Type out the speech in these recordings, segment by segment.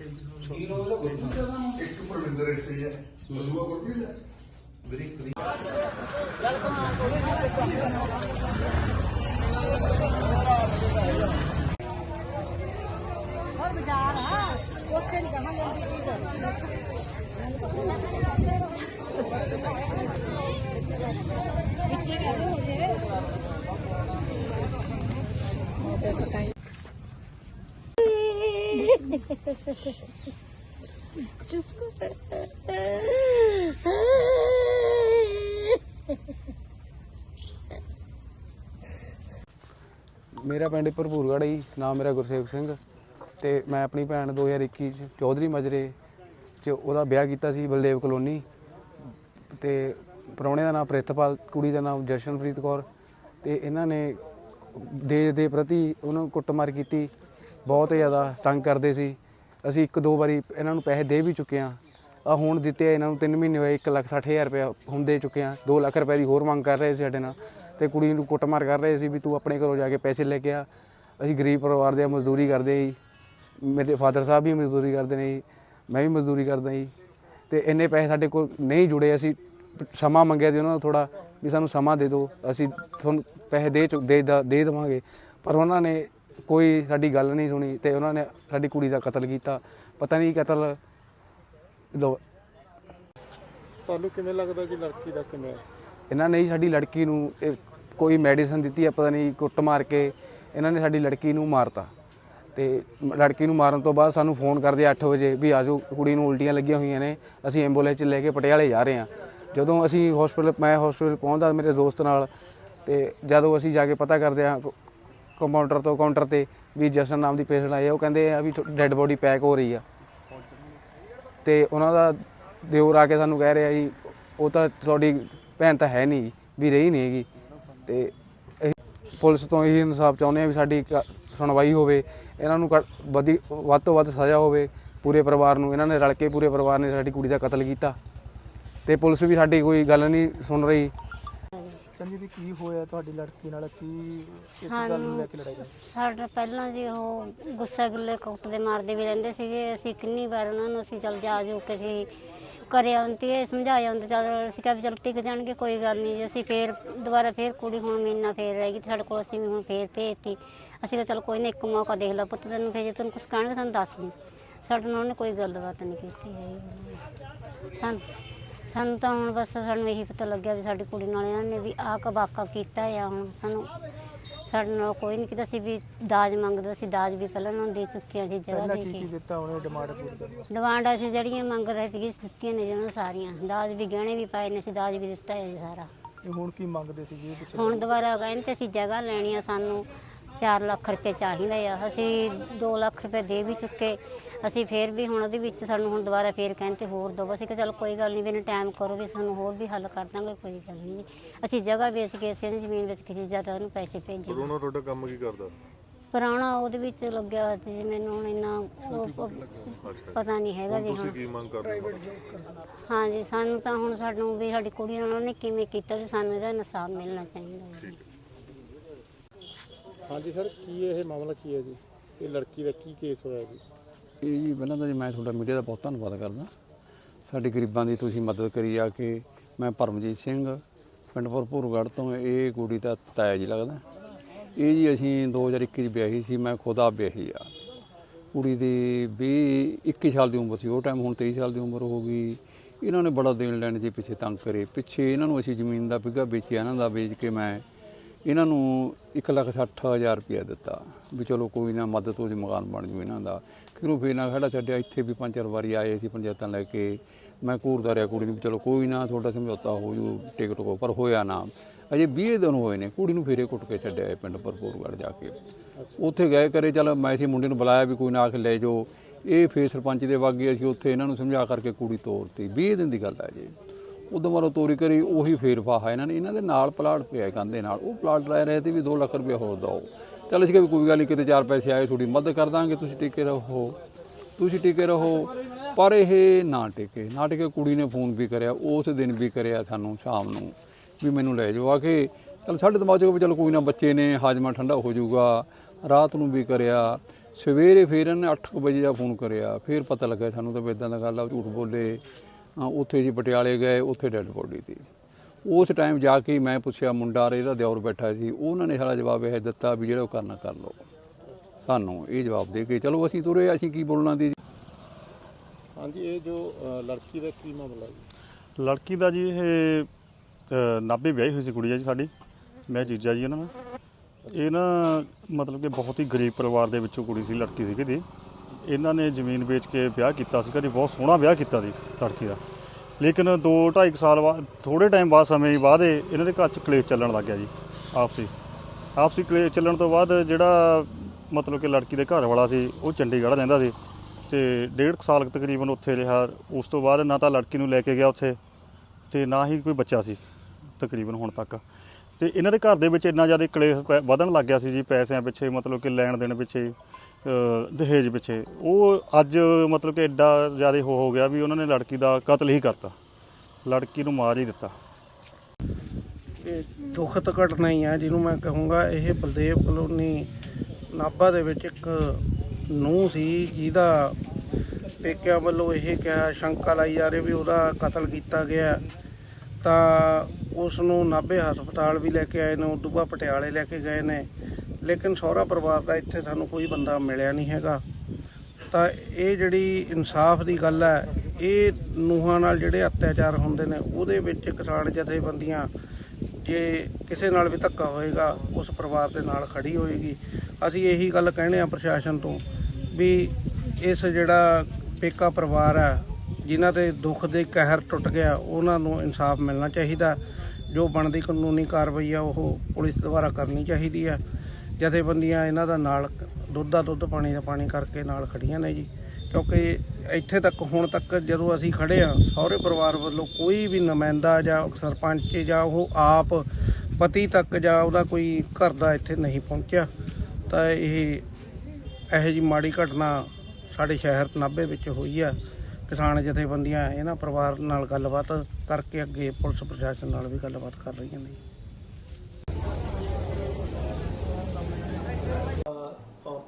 ਇੱਕ ਪਰਵਿੰਦਰ ਇਸੇ ਹੈ ਦੂਆ ਗੁਰਪ੍ਰੀਤ ਹੈ ਹੋਰ ਬਾਜ਼ਾਰ ਆ ਉੱਥੇ ਨਹੀਂ ਕਹਾਂਗੇ ਕੀ ਕਰਨਾ ਵਿੱਚੇ ਕਹਿੰਦੇ ਹੋ ਜੇ ਮੇਰਾ ਪਿੰਡ ਭਰਪੂਰਗੜ੍ਹ ਜੀ, ਨਾਮ ਮੇਰਾ ਗੁਰਸੇਵ ਸਿੰਘ ਤੇ ਮੈਂ ਆਪਣੀ ਭੈਣ 2021 ਚ ਚੌਧਰੀ ਮਜਰੇ ਚ ਉਹਦਾ ਵਿਆਹ ਕੀਤਾ ਸੀ, ਬਲਦੇਵ ਕਲੋਨੀ। ਤੇ ਪ੍ਰਾਹੁਣੇ ਦਾ ਨਾਮ ਪ੍ਰਿਤਪਾਲ, ਕੁੜੀ ਦਾ ਨਾਮ ਜਸ਼ਨਪ੍ਰੀਤ ਕੌਰ ਤੇ ਇਹਨਾਂ ਨੇ ਦੇਸ਼ ਦੇ ਪ੍ਰਤੀ ਉਹਨੂੰ ਕੁੱਟਮਾਰ ਕੀਤੀ। ਬਹੁਤ ਜ਼ਿਆਦਾ ਤੰਗ ਕਰਦੇ ਸੀ। ਅਸੀਂ ਇੱਕ ਦੋ ਵਾਰੀ ਇਹਨਾਂ ਨੂੰ ਪੈਸੇ ਦੇ ਵੀ ਚੁੱਕੇ ਆ ਆ ਹੁਣ ਦਿੱਤੇ ਆ ਇਹਨਾਂ ਨੂੰ 3 ਮਹੀਨੇ ਹੋਏ 160000 ਰੁਪਏ ਹੁਣ ਦੇ ਚੁੱਕੇ ਆ 2 ਲੱਖ ਰੁਪਏ ਦੀ ਹੋਰ ਮੰਗ ਕਰ ਰਹੇ ਸੀ ਸਾਡੇ ਨਾਲ ਤੇ ਕੁੜੀ ਨੂੰ ਕੁੱਟਮਾਰ ਕਰ ਰਹੇ ਸੀ ਵੀ ਤੂੰ ਆਪਣੇ ਘਰੋਂ ਜਾ ਕੇ ਪੈਸੇ ਲੈ ਕੇ ਆ। ਅਸੀਂ ਗਰੀਬ ਪਰਿਵਾਰ ਦੇ ਆ, ਮਜ਼ਦੂਰੀ ਕਰਦੇ ਜੀ। ਮੇਰੇ ਫਾਦਰ ਸਾਹਿਬ ਵੀ ਮਜ਼ਦੂਰੀ ਕਰਦੇ ਨੇ ਜੀ ਮੈਂ ਵੀ ਮਜ਼ਦੂਰੀ ਕਰਦਾ ਜੀ। ਤੇ ਇੰਨੇ ਪੈਸੇ ਸਾਡੇ ਕੋਲ ਨਹੀਂ ਜੁੜੇ ਅਸੀਂ ਸਮਾਂ ਮੰਗਿਆ ਸੀ ਉਹਨਾਂ ਨੂੰ ਥੋੜਾ ਵੀ ਸਾਨੂੰ ਸਮਾਂ ਦੇ ਦਿਓ ਅਸੀਂ ਤੁਹਾਨੂੰ ਪੈਸੇ ਦੇ ਚੁ- ਦੇ ਦ- ਦੇ ਦੇਵਾਂਗੇ। ਪਰ ਉਹਨਾਂ ਨੇ ਕੋਈ ਸਾਡੀ ਗੱਲ ਨਹੀਂ ਸੁਣੀ ਤੇ ਉਹਨਾਂ ਨੇ ਸਾਡੀ ਕੁੜੀ ਦਾ ਕਤਲ ਕੀਤਾ। ਪਤਾ ਨਹੀਂ ਕਤਲ ਲੋ ਤੁਹਾਨੂੰ ਕਿਵੇਂ ਲੱਗਦਾ ਜੀ ਲੜਕੀ ਦਾ ਕਿਵੇਂ? ਇਹਨਾਂ ਨੇ ਹੀ ਸਾਡੀ ਲੜਕੀ ਨੂੰ ਇਹ ਕੋਈ ਮੈਡੀਸਨ ਦਿੱਤੀ ਆ ਪਤਾ ਨਹੀਂ ਕੁੱਟ ਮਾਰ ਕੇ ਇਹਨਾਂ ਨੇ ਸਾਡੀ ਲੜਕੀ ਨੂੰ ਮਾਰਤਾ। ਤੇ ਲੜਕੀ ਨੂੰ ਮਾਰਨ ਤੋਂ ਬਾਅਦ ਸਾਨੂੰ ਫੋਨ ਕਰਦੇ 8 ਵਜੇ ਵੀ ਆਜੋ ਕੁੜੀ ਨੂੰ ਉਲਟੀਆਂ ਲੱਗੀਆਂ ਹੋਈਆਂ ਨੇ ਅਸੀਂ ਐਂਬੂਲੈਂਸ 'ਚ ਲੈ ਕੇ ਪਟਿਆਲੇ ਜਾ ਰਹੇ ਹਾਂ। ਜਦੋਂ ਅਸੀਂ ਹਸਪੀਟਲ ਮੈਂ ਹਸਪੀਟਲ ਪਹੁੰਚਦਾ ਮੇਰੇ ਦੋਸਤ ਨਾਲ ਤੇ ਜਦੋਂ ਅਸੀਂ ਜਾ ਕੇ ਪਤਾ ਕਰਦੇ ਹਾਂ ਕੰਪਾਊਂਡਰ ਤੋਂ ਕਾਊਂਟਰ ਤੇ ਵੀ ਜਸਨ ਨਾਮ ਦੀ ਪੇਸ਼ੈਂਟ ਆਈ ਆ, ਉਹ ਕਹਿੰਦੇ ਆ ਵੀ ਡੈੱਡ ਬੋਡੀ ਪੈਕ ਹੋ ਰਹੀ ਆ। ਤੇ ਉਹਨਾਂ ਦਾ ਦਿਓਰ ਆ ਕੇ ਸਾਨੂੰ ਕਹਿ ਰਿਹਾ ਜੀ, ਉਹ ਤਾਂ ਤੁਹਾਡੀ ਭੈਣ ਤਾਂ ਹੈ ਨਹੀਂ, ਵੀ ਰਹੀ ਨਹੀਂ ਹੈਗੀ। ਤੇ ਅਸੀਂ ਪੁਲਿਸ ਤੋਂ ਇਹੀ ਇਨਸਾਫ ਚਾਹੁੰਦੇ ਆ ਵੀ ਸਾਡੀ ਕ- ਸੁਣਵਾਈ ਹੋਵੇ, ਇਹਨਾਂ ਨੂੰ ਘੱਟ- ਵਧੀ ਵੱਧ ਤੋਂ ਵੱਧ ਸਜ਼ਾ ਹੋਵੇ, ਪੂਰੇ ਪਰਿਵਾਰ ਨੂੰ, ਇਹਨਾਂ ਨੇ ਰਲ ਕੇ ਪੂਰੇ ਪਰਿਵਾਰ ਨੇ ਸਾਡੀ ਕੁੜੀ ਦਾ ਕਤਲ ਕੀਤਾ। ਤੇ ਪੁਲਿਸ ਵੀ ਸਾਡੀ ਕੋਈ ਗੱਲ ਨਹੀਂ ਸੁਣ ਰਹੀ। ਚੰਜੀ ਦੀ ਕੀ ਹੋਇਆ ਤੁਹਾਡੀ ਲੜਕੀ ਨਾਲ? ਕੀ ਇਸ ਗੱਲ ਨੂੰ ਲੈ ਕੇ ਲੜਾਈ ਹੋਈ? ਸਾਡਾ ਪਹਿਲਾਂ ਜੀ ਉਹ ਗੁੱਸਾ ਗਿੱਲੇ ਕੁੱਟਦੇ ਮਾਰਦੇ ਵੀ ਰਹਿੰਦੇ ਸੀਗੇ। ਅਸੀਂ ਕਿੰਨੀ ਵਾਰ ਉਹਨਾਂ ਨੂੰ ਅਸੀਂ ਚਲ ਜਾ ਜੋ ਕੇ ਅਸੀਂ ਕਰਿਆ ਆਉਂਦੀ ਸਮਝਾਇਆ ਹੁੰਦੇ ਚਲ ਅਸੀਂ ਕਿਹਾ ਵੀ ਚਲ ਟਿਕ ਜਾਣਗੇ ਕੋਈ ਗੱਲ ਨਹੀਂ ਜੀ। ਅਸੀਂ ਫੇਰ ਦੁਬਾਰਾ ਫੇਰ ਕੁੜੀ ਹੁਣ ਮਹੀਨਾ ਫੇਰ ਰਹੇਗੀ ਤੇ ਸਾਡੇ ਕੋਲ ਅਸੀਂ ਵੀ ਹੁਣ ਫੇਰ ਭੇਜਤੀ। ਅਸੀਂ ਕਿਹਾ ਚਲ ਕੋਈ ਨਾ ਇੱਕ ਮੌਕਾ ਦੇਖ ਲਾ ਪੁੱਤ ਤੈਨੂੰ ਫੇਰ ਜੇ ਤੈਨੂੰ ਕੁਝ ਕਹਿਣਗੇ ਸਾਨੂੰ ਦੱਸ ਦੀ। ਸਾਡੇ ਨਾਲ ਉਹਨੇ ਕੋਈ ਗੱਲਬਾਤ ਨਹੀਂ ਕੀਤੀ ਹੈ ਸਾਨੂੰ ਸਾਨੂੰ ਤਾਂ ਹੁਣ ਬਸ ਸਾਨੂੰ ਇਹੀ ਪਤਾ ਲੱਗਿਆ ਵੀ ਸਾਡੀ ਕੁੜੀ ਨਾਲ ਇਹਨਾਂ ਨੇ ਵੀ ਆਹ ਕਬਾਕਾ ਕੀਤਾ ਆ ਹੁਣ ਸਾਨੂੰ ਸਾਡੇ ਨਾਲ ਕੋਈ ਨਹੀਂ ਕੀਤਾ ਸੀ ਵੀ ਦਾਜ ਮੰਗਦਾ ਸੀ ਦਾਜ ਵੀ ਪਹਿਲਾਂ ਉਹਨਾਂ ਨੂੰ ਦੇ ਚੁੱਕੇ ਆ ਜੀ ਜਗ੍ਹਾ ਪਹਿਲਾਂ ਦੇ ਕੀ ਕੀ। ਕੇ ਦਿੱਤਾ ਉਹਨੇ ਡਿਮਾਂਡ ਪੂਰੀ ਕਰੀ ਡਿਮਾਂਡ ਅਸੀਂ ਜਿਹੜੀਆਂ ਮੰਗ ਰਹੇ ਸੀ ਦਿੱਤੀਆਂ ਨੇ ਜਿਹਨਾਂ ਸਾਰੀਆਂ। ਦਾਜ ਵੀ ਗਹਿਣੇ ਵੀ ਪਾਏ ਨੇ ਸੀ ਦਾਜ ਵੀ ਦਿੱਤਾ ਹੈ ਜੀ ਸਾਰਾ। ਇਹ ਹੁਣ ਕੀ ਮੰਗਦੇ ਸੀ ਜੀ ਇਹ ਪਿੱਛੇ? ਹੁਣ ਦੁਬਾਰਾ ਕਹਿੰਦੇ ਤੇ ਅਸੀਂ ਜਗ੍ਹਾ ਲੈਣੀ ਆ ਸਾਨੂੰ 4 ਲੱਖ ਰੁਪਏ ਚਾਹੀਦਾ ਆ। ਅਸੀਂ 2 ਲੱਖ ਰੁਪਏ ਦੇ ਵੀ ਚੁੱਕੇ। ਅਸੀਂ ਫੇਰ ਵੀ ਹੁਣ ਉਹਦੇ ਵਿੱਚ ਸਾਨੂੰ ਹੁਣ ਦੁਬਾਰਾ ਫੇਰ ਕਹਿੰਦੇ ਹੋਰ ਦੋ ਅਸੀਂ ਕਿ ਚਲ ਕੋਈ ਗੱਲ ਨਹੀਂ ਵੀ ਇਹਨੂੰ ਟਾਈਮ ਕਰੋ ਵੀ ਸਾਨੂੰ ਹੋਰ ਵੀ ਹੱਲ ਕਰ ਦਾਂਗੇ ਕੋਈ ਗੱਲ ਨਹੀਂ। ਅਸੀਂ ਜਗ੍ਹਾ ਵੇਚ ਕੇ ਅਸੀਂ ਜ਼ਮੀਨ ਵਿੱਚ ਕਿਸੇ ਜ਼ਿਆਦਾ ਉਹਨੂੰ ਪੈਸੇ ਭੇਜੇ। ਉਹਨਾਂ ਤੁਹਾਡਾ ਕੰਮ ਕੀ ਕਰਦਾ? ਪੁਰਾਣਾ ਉਹਦੇ ਵਿੱਚ ਲੱਗਿਆ ਹੋਇਆ ਸੀ ਜੀ, ਮੈਨੂੰ ਹੁਣ ਇੰਨਾ ਉਹ- ਪਤਾ ਨਹੀਂ ਹੈਗਾ ਜੀ ਤੁਸੀਂ ਹੁਣ। ਕੀ ਮੰਗ ਕਰਦੇ ਹੋ? ਹਾਂ ਜੀ ਸਾਨੂੰ ਤਾਂ ਹੁਣ ਸਾਨੂੰ ਵੀ ਸਾਡੀ ਕੁੜੀ ਨਾਲ ਉਹਨੇ ਕਿਵੇਂ ਕੀਤਾ ਵੀ ਸਾਨੂੰ ਇਹਦਾ ਇਨਸਾਫ ਮਿਲਣਾ ਚਾਹੀਦਾ ਹੈ। ਜੀ। ਹਾਂਜੀ ਸਰ ਕੀ ਇਹ ਮਾਮਲਾ ਕੀ ਹੈ ਜੀ? ਇਹ ਲੜਕੀ ਦਾ ਕੀ ਕੇਸ ਹੋਇਆ ਜੀ? ਇਹ ਜੀ ਪਹਿਲਾਂ ਤਾਂ ਜੀ ਮੈਂ ਤੁਹਾਡਾ ਮੀਡੀਆ ਦਾ ਬਹੁਤ ਧੰਨਵਾਦ ਕਰਦਾ। ਸਾਡੇ ਗਰੀਬਾਂ ਦੀ ਤੁਸੀਂ ਮਦਦ ਕਰੀ ਆ ਕੇ ਮੈਂ ਪਰਮਜੀਤ ਸਿੰਘ ਪਿੰਡ ਭਰਪੂਰਗੜ੍ਹ ਤੋਂ ਇਹ ਕੁੜੀ ਦਾ ਤਾਇਆ ਜੀ ਲੱਗਦਾ। ਇਹ ਜੀ ਅਸੀਂ 2021 ਚ ਵਿਆਹੀ ਸੀ, ਮੈਂ ਖੁਦਾ ਵਿਆਹੀ ਆ। ਕੁੜੀ ਦੀ 20 21 ਸਾਲ ਦੀ ਉਮਰ ਸੀ, ਉਹ ਟਾਈਮ ਹੁਣ 23 ਸਾਲ ਦੀ ਉਮਰ ਹੋ ਗਈ। ਇਹਨਾਂ ਨੇ ਬੜਾ ਦੇਣ ਲੈਣ ਜੀ ਪਿੱਛੇ ਤੰਗ ਕਰੇ। ਪਿੱਛੇ ਇਹਨਾਂ ਨੂੰ ਅਸੀਂ ਜ਼ਮੀਨ ਦਾ ਬਿੱਗਾ ਵੇਚਿਆ, ਇਹਨਾਂ ਦਾ ਵੇਚ ਕੇ ਮੈਂ ਇਹਨਾਂ ਨੂੰ 160000 ਰੁਪਇਆ ਦਿੱਤਾ ਵੀ ਚਲੋ ਕੋਈ ਨਾ ਮਦਦ ਹੋ ਜੀ, ਮਕਾਨ ਬਣ ਜੂ ਇਹਨਾਂ ਦਾ। ਕਿਉਂ ਫੇਰ ਨਾ ਖੜਾ ਛੱਡਿਆ? ਇੱਥੇ ਵੀ ਪੰਜ ਚਾਰ ਵਾਰੀ ਆਏ ਸੀ ਪੰਚਾਇਤਾਂ ਲੈ ਕੇ। ਮੈਂ ਘੂਰਦਾ ਰਿਹਾ ਕੁੜੀ ਨੂੰ ਵੀ ਚਲੋ ਕੋਈ ਨਾ, ਤੁਹਾਡਾ ਸਮਝੌਤਾ ਹੋ ਜੂ, ਟਿਕਟ ਕੋ, ਪਰ ਹੋਇਆ ਨਾ। ਅਜੇ 20 ਦਿਨ ਹੋਏ ਨੇ, ਕੁੜੀ ਨੂੰ ਫੇਰੇ ਕੁੱਟ ਕੇ ਛੱਡਿਆ ਪਿੰਡ ਭਰਪੂਰਗੜ੍ਹ ਜਾ ਕੇ। ਉੱਥੇ ਗਏ ਕਰੇ, ਚਲ ਮੈਂ ਸੀ ਮੁੰਡੇ ਨੂੰ ਬੁਲਾਇਆ ਵੀ ਕੋਈ ਨਾ ਆ ਲੈ ਜਾਓ। ਇਹ ਫੇਰ ਸਰਪੰਚ ਦੇ ਵਾਗੇ ਅਸੀਂ ਉੱਥੇ ਇਹਨਾਂ ਨੂੰ ਸਮਝਾ ਕਰਕੇ ਕੁੜੀ ਤੋਰਤੀ। 20 ਦਿਨ ਦੀ ਗੱਲ ਹੈ ਜੀ। ਉਦੋਂ ਮਾਰੋ ਤੋਰੀ ਕਰੀ, ਉਹੀ ਫੇਰ ਫਾਹਾ ਇਹਨਾਂ ਨੇ ਇਹਨਾਂ ਦੇ ਨਾਲ ਪਲਾਟ ਪਿਆ ਕੰਦੇ ਨਾਲ। ਉਹ ਪਲਾਟ ਲੈ ਰਹੇ ਤੇ ਵੀ 2 ਲੱਖ ਰੁਪਏ ਹੋਰ ਦਿਓ। ਚੱਲ ਅਸੀਂ ਕਿਹਾ ਵੀ ਕੋਈ ਗੱਲ ਨਹੀਂ ਕਿਤੇ ਚਾਰ ਪੈਸੇ ਆਏ, ਤੁਹਾਡੀ ਮਦਦ ਕਰ ਦਾਂਗੇ, ਤੁਸੀਂ ਟਿਕੇ ਰਹੋ। ਤੁਸੀਂ ਟਿਕੇ ਰਹੋ। ਪਰ ਇਹ ਨਾ ਟਿਕੇ। ਨਾ ਟਿਕੇ, ਕੁੜੀ ਨੇ ਫੋਨ ਵੀ ਕਰਿਆ, ਉਸ ਦਿਨ ਵੀ ਕਰਿਆ ਸਾਨੂੰ ਸ਼ਾਮ ਨੂੰ ਵੀ ਮੈਨੂੰ ਲੈ ਜਾਓ। ਆ ਕੇ ਚਲ ਸਾਡੇ ਦਿਮਾਗ 'ਚ ਵੀ ਚਲ ਕੋਈ ਨਾ, ਬੱਚੇ ਨੇ ਹਾਜਮਾ ਠੰਡਾ ਹੋ ਜਾਊਗਾ। ਰਾਤ ਨੂੰ ਵੀ ਕਰਿਆ। ਸਵੇਰੇ ਫਿਰ ਇਹਨੇ 8 ਵਜੇ ਦਾ ਫੋਨ ਕਰਿਆ। ਫਿਰ ਪਤਾ ਲੱਗਾ ਸਾਨੂੰ ਤਾਂ ਵੀ ਇਦਾਂ ਦਾ ਗੱਲ ਆ, ਝੂਠ ਬੋਲੇ। ਉੱਥੇ ਜੀ ਪਟਿਆਲੇ ਗਏ ਉੱਥੇ ਡੈੱਡ ਬੋਡੀ ਸੀ। ਉਸ ਟਾਈਮ ਜਾ ਕੇ ਮੈਂ ਪੁੱਛਿਆ ਮੁੰਡਾ ਰ ਇਹਦਾ ਦਿਓਰ ਬੈਠਾ ਸੀ। ਉਹਨਾਂ ਨੇ ਸਾਰਾ ਜਵਾਬ ਇਹ ਦਿੱਤਾ ਵੀ ਜਿਹੜਾ ਉਹ ਕਰਨਾ ਕਰ ਲਓ। ਸਾਨੂੰ ਇਹ ਜਵਾਬ ਦੇ ਕੇ ਚਲੋ ਅਸੀਂ ਤੁਰੇ ਅਸੀਂ ਕੀ ਬੋਲਣਾ ਦੀ ਹਾਂਜੀ ਇਹ ਜੋ ਲੜਕੀ ਦਾ ਕੀ ਮਾਮਲਾ ਜੀ? ਲੜਕੀ ਦਾ ਜੀ ਇਹ ਨਾਭੇ ਵਿਆਹੀ ਹੋਈ ਸੀ ਕੁੜੀ ਆ ਜੀ ਸਾਡੀ। ਮੈਂ ਜੀਜਾ ਜੀ ਇਹਨਾਂ ਦਾ ਇਹ ਨਾ ਮਤਲਬ ਕਿ ਬਹੁਤ ਹੀ ਗਰੀਬ ਪਰਿਵਾਰ ਦੇ ਵਿੱਚੋਂ ਕੁੜੀ ਸੀ ਲੜਕੀ ਸੀ ਕਿਤੇ ਇਹਨਾਂ ਨੇ ਜ਼ਮੀਨ ਵੇਚ ਕੇ ਵਿਆਹ ਕੀਤਾ ਸੀਗਾ ਜੀ, ਬਹੁਤ ਸੋਹਣਾ ਵਿਆਹ ਕੀਤਾ ਸੀ ਲੜਕੀ ਦਾ। ਲੇਕਿਨ 2 2.5 ਸਾਲ ਬਾਅਦ ਥੋੜੇ ਟਾਈਮ ਬਾਅਦ, ਸਮੇਂ ਬਾਅਦ ਇਹਨਾਂ ਦੇ ਘਰ 'ਚ ਕਲੇਸ਼ ਚੱਲਣ ਲੱਗ ਗਿਆ ਜੀ, ਆਪਸੀ। ਆਪਸੀ ਕਲੇਸ਼ ਚੱਲਣ ਤੋਂ ਬਾਅਦ ਜਿਹੜਾ ਮਤਲਬ ਕਿ ਲੜਕੀ ਦੇ ਘਰ ਵਾਲਾ ਸੀ, ਉਹ ਚੰਡੀਗੜ੍ਹ ਰਹਿੰਦਾ ਸੀ ਤੇ ਡੇਢ ਕੁ ਸਾਲ ਤਕਰੀਬਨ ਉੱਥੇ ਰਿਹਾ। ਉਸ ਤੋਂ ਬਾਅਦ ਨਾ ਤਾਂ ਲੜਕੀ ਨੂੰ ਲੈ ਕੇ ਗਿਆ ਉੱਥੇ ਤੇ ਨਾ ਹੀ ਕੋਈ ਬੱਚਾ ਸੀ ਤਕਰੀਬਨ ਹੁਣ ਤੱਕ। ਤੇ ਇਹਨਾਂ ਦੇ ਘਰ ਦੇ ਵਿੱਚ ਇੰਨਾ ਜ਼ਿਆਦਾ ਕਲੇਸ਼ ਪੈ- ਵਧਣ ਲੱਗ ਗਿਆ ਸੀ ਜੀ ਪੈਸਿਆਂ ਪਿੱਛੇ, ਮਤਲਬ ਕਿ ਲੈਣ ਦੇਣ ਪਿੱਛੇ। ਦਹੇਜ ਪਿੱਛੇ। ਉਹ ਅੱਜ ਮਤਲਬ ਕਿ ਐਡਾ ਜ਼ਿਆਦਾ ਹੋ ਹੋ ਗਿਆ ਵੀ ਉਹਨਾਂ ਨੇ ਲੜਕੀ ਦਾ ਕਤਲ ਹੀ ਕਰਤਾ। ਲੜਕੀ ਨੂੰ ਮਾਰ ਹੀ ਦਿੱਤਾ। ਇਹ ਦੁਖਤ ਘਟਨਾ ਹੀ ਆ ਜਿਹਨੂੰ ਮੈਂ ਕਹੂੰਗਾ, ਇਹ ਬਲਦੇਵ ਕਲੋਨੀ ਨਾਭਾ ਦੇ ਵਿੱਚ ਇੱਕ ਨੂੰਹ ਸੀ, ਜਿਹਦਾ ਪੇਕਿਆਂ ਵੱਲੋਂ ਇਹ ਕਿਹਾ, ਸ਼ੰਕਾ ਲਾਈ ਜਾ ਰਹੀ ਵੀ ਉਹਦਾ ਕਤਲ ਕੀਤਾ ਗਿਆ। ਤਾਂ ਉਸ ਨੂੰ ਨਾਭੇ ਹਸਪਤਾਲ ਵੀ ਲੈ ਕੇ ਆਏ ਨੇ ਉਦੋਂ ਬਾਅਦ ਪਟਿਆਲੇ ਲੈ ਕੇ ਗਏ ਨੇ। ਲੇਕਿਨ ਸਹੁਰਾ ਪਰਿਵਾਰ ਦਾ ਇੱਥੇ ਸਾਨੂੰ ਕੋਈ ਬੰਦਾ ਮਿਲਿਆ ਨਹੀਂ ਹੈਗਾ। ਤਾਂ ਇਹ ਜਿਹੜੀ ਇਨਸਾਫ ਦੀ ਗੱਲ ਹੈ, ਇਹ ਨੂਹਾਂ ਨਾਲ ਜਿਹੜੇ ਅਤਿਆਚਾਰ ਹੁੰਦੇ ਨੇ, ਉਹਦੇ ਵਿੱਚ ਕਿਸਾਨ ਜਥੇਬੰਦੀਆਂ ਜੇ ਕਿਸੇ ਨਾਲ ਵੀ ਧੱਕਾ ਹੋਏਗਾ, ਉਸ ਪਰਿਵਾਰ ਦੇ ਨਾਲ ਖੜੀ ਹੋਏਗੀ। ਅਸੀਂ ਇਹੀ ਗੱਲ ਕਹਿੰਦੇ ਆ ਪ੍ਰਸ਼ਾਸਨ ਤੋਂ ਵੀ ਇਸ ਜਿਹੜਾ ਪੇਕਾ ਪਰਿਵਾਰ ਹੈ, ਜਿਨ੍ਹਾਂ ਦੇ ਦੁੱਖ ਦੇ ਕਹਿਰ ਟੁੱਟ ਗਿਆ, ਉਹਨਾਂ ਨੂੰ ਇਨਸਾਫ ਮਿਲਣਾ ਚਾਹੀਦਾ। ਜੋ ਬਣਦੀ ਕਾਨੂੰਨੀ ਕਾਰਵਾਈ ਆ, ਉਹ ਪੁਲਿਸ ਦੁਆਰਾ ਕਰਨੀ ਚਾਹੀਦੀ ਆ। ਜਥੇਬੰਦੀਆਂ ਇਹਨਾਂ ਦਾ ਨਾਲ, ਦੁੱਧ ਦਾ ਦੁੱਧ, ਪਾਣੀ ਦਾ ਪਾਣੀ ਕਰਕੇ ਨਾਲ ਖੜੀਆਂ ਨੇ ਜੀ। ਕਿਉਂਕਿ ਇੱਥੇ ਤੱਕ, ਹੁਣ ਤੱਕ ਜਦੋਂ ਅਸੀਂ ਖੜੇ ਆ ਸਹੁਰੇ ਪਰਿਵਾਰ ਵੱਲੋਂ ਕੋਈ ਵੀ ਨੁਮਾਇੰਦਾ ਜਾਂ ਸਰਪੰਚ ਜਾਂ ਉਹ ਆਪ ਪਤੀ ਤੱਕ ਜਾਂ ਉਹਦਾ ਕੋਈ ਘਰ ਦਾ ਇੱਥੇ ਨਹੀਂ ਪਹੁੰਚਿਆ, ਤਾਂ ਇਹ ਇਹੋ ਜੀ ਮਾੜੀ ਘਟਨਾ ਸਾਡੇ ਸ਼ਹਿਰ ਨਾਭੇ ਵਿੱਚ ਹੋਈ ਆ। ਕਿਸਾਨ ਜਥੇਬੰਦੀਆਂ ਇਹਨਾਂ ਪਰਿਵਾਰ ਨਾਲ ਗੱਲਬਾਤ ਕਰਕੇ ਅੱਗੇ ਪੁਲਿਸ ਪ੍ਰਸ਼ਾਸਨ ਨਾਲ ਵੀ ਗੱਲਬਾਤ ਕਰ ਰਹੀਆਂ ਨੇ।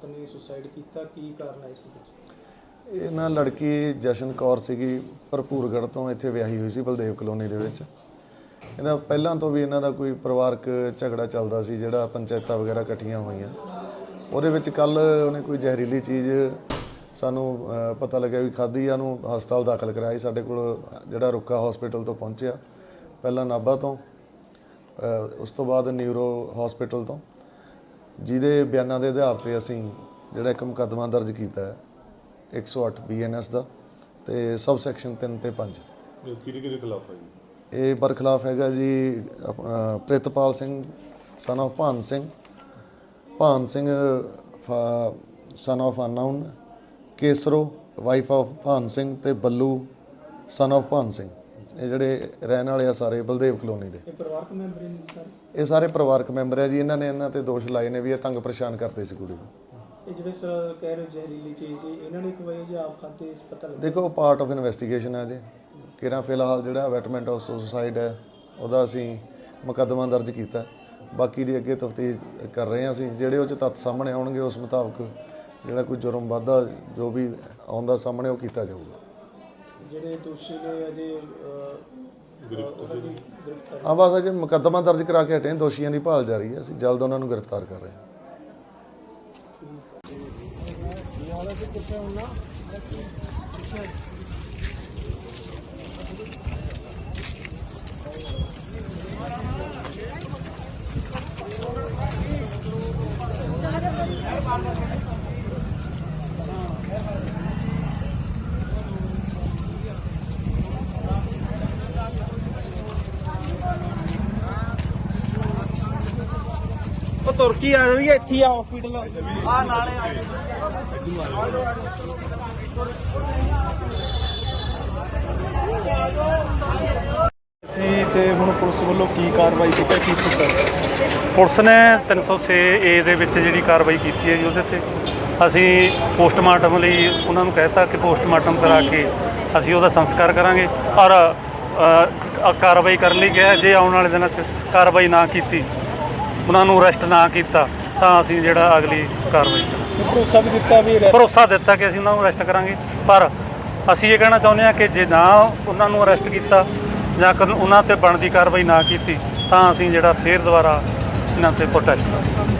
ਔਰਤ ਨੇ ਸੁਸਾਈਡ ਕੀਤਾ, ਕੀ ਕਾਰਨ ਹੈ ਇਸ ਵਿੱਚ? ਇਹ ਨਾ ਲੜਕੀ ਜਸ਼ਨ ਕੌਰ ਸੀਗੀ, ਭਰਪੂਰਗੜ੍ਹ ਤੋਂ ਇੱਥੇ ਵਿਆਹੀ ਹੋਈ ਸੀ, ਬਲਦੇਵ ਕਲੋਨੀ ਦੇ ਵਿੱਚ। ਇਹਦਾ ਪਹਿਲਾਂ ਤੋਂ ਵੀ ਇਹਨਾਂ ਦਾ ਕੋਈ ਪਰਿਵਾਰਕ ਝਗੜਾ ਚੱਲਦਾ ਸੀ, ਜਿਹੜਾ ਪੰਚਾਇਤਾਂ ਵਗੈਰਾ ਇਕੱਠੀਆਂ ਹੋਈਆਂ। ਉਹਦੇ ਵਿੱਚ ਕੱਲ ਉਹਨੇ ਕੋਈ ਜ਼ਹਿਰੀਲੀ ਚੀਜ਼ ਸਾਨੂੰ ਪਤਾ ਲੱਗਿਆ ਵੀ ਖਾਧੀ ਆ ਨੂੰ ਹਸਪਤਾਲ ਦਾਖਲ ਕਰਾਇਆ ਸਾਡੇ ਕੋਲ ਜਿਹੜਾ ਰੁੱਕਾ ਹਸਪੀਟਲ ਤੋਂ ਪਹੁੰਚਿਆ, ਪਹਿਲਾਂ ਨਾਭਾ ਤੋਂ ਉਸ ਤੋਂ ਬਾਅਦ ਨਿਊਰੋ ਹਸਪੀਟਲ ਤੋਂ। ਜਿਹਦੇ ਬਿਆਨਾਂ ਦੇ ਆਧਾਰ ਤੇ ਅਸੀਂ ਜਿਹੜਾ ਇੱਕ ਮੁਕੱਦਮਾ ਦਰਜ ਕੀਤਾ ਹੈ 108 ਬੀਐਨਐਸ ਦਾ ਤੇ ਸਬ ਸੈਕਸ਼ਨ 3 ਤੇ 5 ਕਿਹਦੇ ਕਿਹਦੇ ਖਿਲਾਫ ਹੈ ਜੀ? ਇਹ ਬਰਖਲਾਫ ਹੈਗਾ ਜੀ Pritpal Singh son of Bhan Singh. Bhan Singh son of ਅਨਾਉਨ ਕੇਸਰੋ ਵਾਈਫ of ਭਾਨ ਸਿੰਘ ਤੇ ਬੱਲੂ ਸਨ of ਭਾਨ ਸਿੰਘ। ਇਹ ਜਿਹੜੇ ਰਹਿਣ ਵਾਲੇ ਆ ਸਾਰੇ ਬਲਦੇਵ ਕਲੋਨੀ ਦੇ। ਇਹ ਪਰਿਵਾਰਕ ਮੈਂਬਰ ਨੇ ਸਾਰੇ? ਇਹ ਸਾਰੇ ਪਰਿਵਾਰਕ ਮੈਂਬਰ ਹੈ ਜੀ ਇਹਨਾਂ ਨੇ ਇਹਨਾਂ ਤੇ ਦੋਸ਼ ਲਾਏ ਨੇ ਵੀ ਇਹ ਤੰਗ ਪਰੇਸ਼ਾਨ ਕਰਦੇ ਸੀ ਕੁੜੀ ਨੂੰ। ਇਹ ਜਿਹੜੇ ਸਰ ਕਹਿ ਰਹੇ ਜ਼ਹਿਰੀਲੀ ਚੀਜ਼ ਜੀ ਇਹਨਾਂ ਨੇ ਖਵਾਈ ਜਾਂ ਆਪ ਖਾਤੇ ਇਸ ਪਤਾ ਲੱਗਾ? ਦੇਖੋ ਪਾਰਟ ਆਫ ਇਨਵੈਸਟੀਗੇਸ਼ਨ ਹੈ ਜੀ। ਕਿਰਾਂ ਫਿਲਹਾਲ ਜਿਹੜਾ ਵੈਟਮੈਂਟ ਆਫ ਸੁਸਾਈਡ ਹੈ ਉਹਦਾ ਅਸੀਂ ਮੁਕੱਦਮਾ ਦਰਜ ਕੀਤਾ। ਬਾਕੀ ਦੀ ਅੱਗੇ ਤਫਤੀਸ਼ ਕਰ ਰਹੇ ਹਾਂ ਅਸੀਂ। ਜਿਹੜੇ ਉਹ ਚ ਤੱਥ ਸਾਹਮਣੇ ਆਉਣਗੇ ਉਸ ਮੁਤਾਬਕ ਜਿਹੜਾ ਕੋਈ ਜੁਰਮ ਵਾਧਾ ਜੋ ਵੀ ਆਉਂਦਾ ਸਾਹਮਣੇ ਉਹ ਕੀਤਾ ਜਾਊਗਾ। ਜਿਹੜੇ ਦੋਸ਼ੀ ਨੇ ਅਜੇ ਗ੍ਰਿਫਤਾਰੀ ਆ ਬਸ ਅਜੇ ਮੁਕੱਦਮਾ ਦਰਜ ਕਰਾ ਕੇ ਹਟੇ ਹਾਂ, ਦੋਸ਼ੀਆਂ ਦੀ ਭਾਲ ਜਾਰੀ ਹੈ। ਅਸੀਂ ਜਲਦ ਉਹਨਾਂ ਨੂੰ ਗ੍ਰਿਫਤਾਰ ਕਰ ਰਹੇ ਹਾਂ। ਤੁਰਕੀ ਆ ਰਹੀ ਹੈ ਇੱਥੇ ਆ ਹਸਪੀਟਲ ਆ ਨਾਲੇ ਆ ਸੀ ਤੇ ਹੁਣ ਪੁਲਿਸ ਵੱਲੋਂ ਕੀ ਕਾਰਵਾਈ ਕੀਤੀ ਕੀ ਕੀਤਾ? ਪੁਲਿਸ ਨੇ 306 ਏ ਦੇ ਵਿੱਚ ਜਿਹੜੀ ਕਾਰਵਾਈ ਕੀਤੀ ਹੈ ਜੀ ਉਹਦੇ ਤੇ। ਅਸੀਂ ਪੋਸਟਮਾਰਟਮ ਲਈ ਉਹਨਾਂ ਨੂੰ ਕਹਿਤਾ ਕਿ ਪੋਸਟਮਾਰਟਮ ਕਰਾ ਕੇ ਅਸੀਂ ਉਹਦਾ ਸੰਸਕਾਰ ਕਰਾਂਗੇ। ਔਰ ਅ, ਕਾਰਵਾਈ ਕਰਨ ਲਈ ਕਿਹਾ ਜੇ ਆਉਣ ਵਾਲੇ ਦਿਨਾਂ 'ਚ ਕਾਰਵਾਈ ਨਾ ਕੀਤੀ ਉਹਨਾਂ ਨੂੰ ਅਰੈਸਟ ਨਾ ਕੀਤਾ ਤਾਂ ਅਸੀਂ ਜਿਹੜਾ ਅਗਲੀ ਕਾਰਵਾਈ ਕਰਾਂਗੇ। ਭਰੋਸਾ ਵੀ ਦਿੱਤਾ ਵੀ ਭਰੋਸਾ ਦਿੱਤਾ ਕਿ ਅਸੀਂ ਉਹਨਾਂ ਨੂੰ ਅਰੈਸਟ ਕਰਾਂਗੇ ਪਰ ਅਸੀਂ ਇਹ ਕਹਿਣਾ ਚਾਹੁੰਦੇ ਹਾਂ ਕਿ ਜੇ ਨਾ ਉਹਨਾਂ ਨੂੰ ਅਰੈਸਟ ਕੀਤਾ ਜਾਂ ਕਰ ਉਹਨਾਂ ਤੇ ਬਣਦੀ ਕਾਰਵਾਈ ਨਾ ਕੀਤੀ ਤਾਂ ਅਸੀਂ ਜਿਹੜਾ ਫੇਰ ਦੁਬਾਰਾ ਇਹਨਾਂ ਤੇ ਪ੍ਰੋਟੈਸਟ ਕਰਾਂਗੇ।